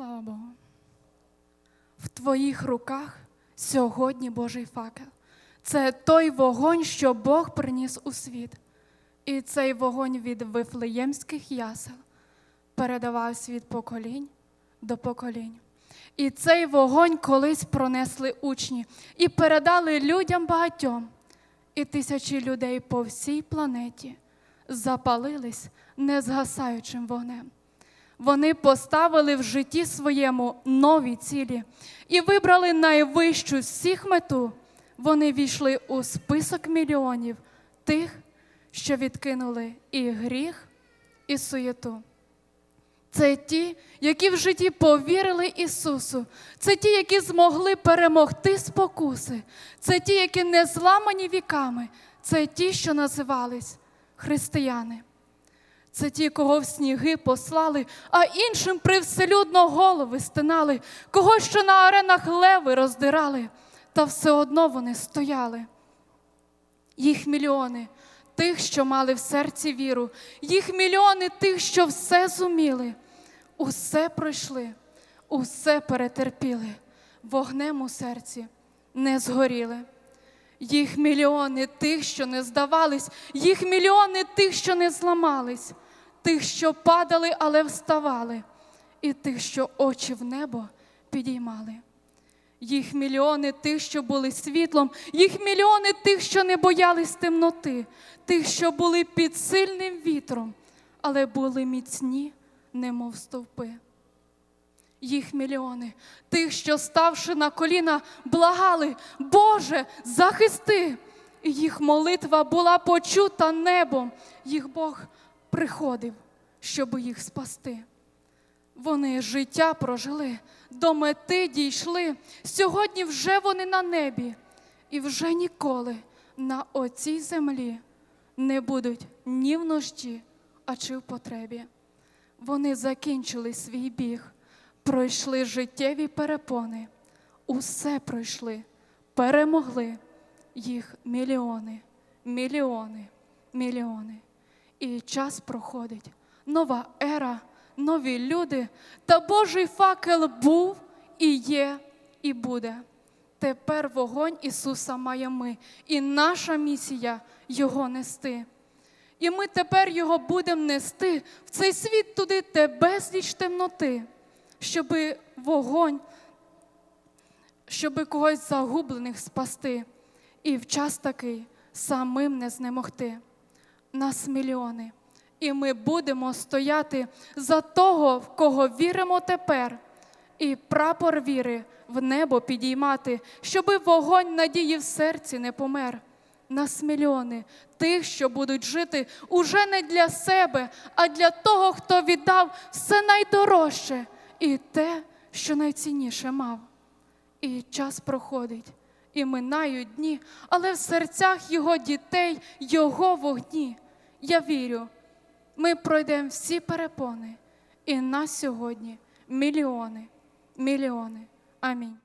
Слава Богу. В твоїх руках сьогодні Божий факел. Це той вогонь, що Бог приніс у світ. І цей вогонь від вифлеємських ясел передавався від поколінь до поколінь. І цей вогонь колись пронесли учні і передали людям багатьом. І тисячі людей по всій планеті запалились незгасаючим вогнем. Вони поставили в житті своєму нові цілі і вибрали найвищу з всіх мету. Вони війшли у список мільйонів тих, що відкинули і гріх, і суєту. Це ті, які в житті повірили Ісусу. Це ті, які змогли перемогти спокуси. Це ті, які не зламані віками. Це ті, що називались християни. Це ті, кого в сніги послали, а іншим привселюдно голови стинали, кого що на аренах леви роздирали, та все одно вони стояли. Їх мільйони тих, що мали в серці віру, їх мільйони тих, що все зуміли, усе пройшли, усе перетерпіли, вогнем у серці не згоріли. Їх мільйони тих, що не здавались, їх мільйони тих, що не зламались, тих, що падали, але вставали, і тих, що очі в небо підіймали. Їх мільйони тих, що були світлом, їх мільйони тих, що не боялись темноти, тих, що були під сильним вітром, але були міцні, немов стовпи. Їх мільйони, тих, що, ставши на коліна, благали, Боже, захисти. І їх молитва була почута небом. Їх Бог приходив, щоб їх спасти. Вони життя прожили, до мети дійшли. Сьогодні вже вони на небі, і вже ніколи на оцій землі не будуть ні в нужді, а чи в потребі. Вони закінчили свій біг, пройшли життєві перепони, усе пройшли, перемогли їх мільйони, мільйони, мільйони. І час проходить, нова ера, нові люди, та Божий факел був і є, і буде. Тепер вогонь Ісуса має ми, і наша місія Його нести. І ми тепер його будемо нести в цей світ туди, де безліч темноти, щоби вогонь, щоби когось загублених спасти, і в час такий самим не знемогти. Нас мільйони, і ми будемо стояти за того, в кого віримо тепер, і прапор віри в небо підіймати, щоби вогонь надії в серці не помер. Нас мільйони. Тих, що будуть жити уже не для себе, а для того, хто віддав все найдорожче і те, що найцінніше мав. І час проходить, і минають дні, але в серцях його дітей, його вогні. Я вірю, ми пройдемо всі перепони, і на сьогодні мільйони, мільйони. Амінь.